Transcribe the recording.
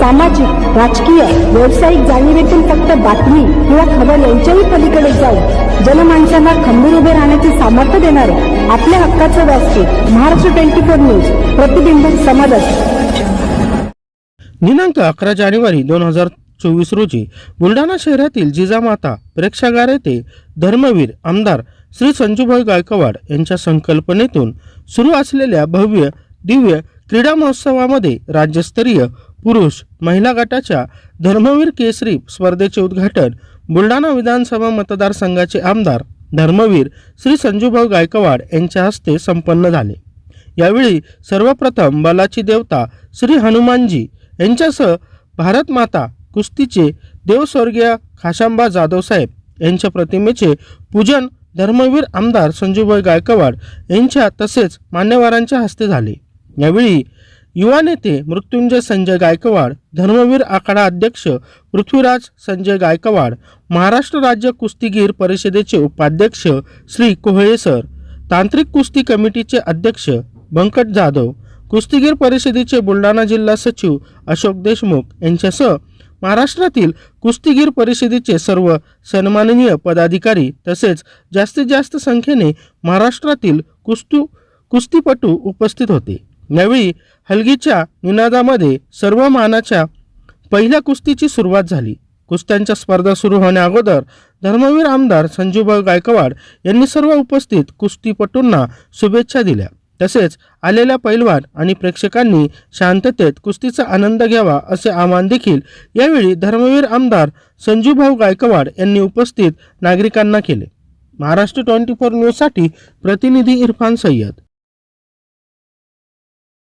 सामाजिक राजकीय व्यावसायिक जाणीवेतून फक्त बातमी किंवा खबर यांच्याही पलीकडे जाऊन जनमानसांना खंबीर उभे राहण्याचे सामर्थ्य देणारे आपल्या हक्काचं व्यासपीठ महाराष्ट्र ट्वेंटी फोर न्यूज प्रतिबिंब समाजात दिनांक अकरा जानेवारी दोन हजार चोवीस रोजी बुलढाणा शहरातील जिजामाता प्रेक्षागार येथे धर्मवीर आमदार श्री संजूभाई गायकवाड यांच्या संकल्पनेतून सुरू असलेल्या भव्य दिव्य क्रीडा महोत्सवामध्ये राज्यस्तरीय पुरुष महिला गटाच्या धर्मवीर केसरी स्पर्धेचे उद्घाटन बुलढाणा विधानसभा मतदारसंघाचे आमदार धर्मवीर श्री संजूभाऊ गायकवाड यांच्या हस्ते संपन्न झाले. यावेळी सर्वप्रथम बलाची देवता श्री हनुमानजी यांच्यासह भारत माता कुस्तीचे देवस्वर्गीय खाशांबा जाधव साहेब यांच्या प्रतिमेचे पूजन धर्मवीर आमदार संजूभाई गायकवाड यांच्या तसेच मान्यवरांच्या हस्ते झाले. यावेळी युवा नेते मृत्युंजय संजय गायकवाड धर्मवीर आखाडा अध्यक्ष पृथ्वीराज संजय गायकवाड महाराष्ट्र राज्य कुस्तीगीर परिषदेचे उपाध्यक्ष श्री कोहळे सर तांत्रिक कुस्ती कमिटीचे अध्यक्ष बंकट जाधव कुस्तीगीर परिषदेचे बुलढाणा जिल्हा सचिव अशोक देशमुख यांच्यासह महाराष्ट्रातील कुस्तीगीर परिषदेचे सर्व सन्माननीय पदाधिकारी तसेच जास्तीत जास्त संख्येने महाराष्ट्रातील कुस्तू कुस्तीपटू उपस्थित होते. यावेळी हलगीच्या निनादामध्ये सर्व मानाच्या पहिल्या कुस्तीची सुरुवात झाली. कुस्त्यांच्या स्पर्धा सुरू होण्याअगोदर धर्मवीर आमदार संजूभाऊ गायकवाड यांनी सर्व उपस्थित कुस्तीपटूंना शुभेच्छा दिल्या. तसेच आलेल्या पैलवान आणि प्रेक्षकांनी शांततेत कुस्तीचा आनंद घ्यावा असे आवाहन देखील यावेळी धर्मवीर आमदार संजूभाऊ गायकवाड यांनी उपस्थित नागरिकांना केले. महाराष्ट्र ट्वेंटी फोर न्यूजसाठी प्रतिनिधी इरफान सय्यद.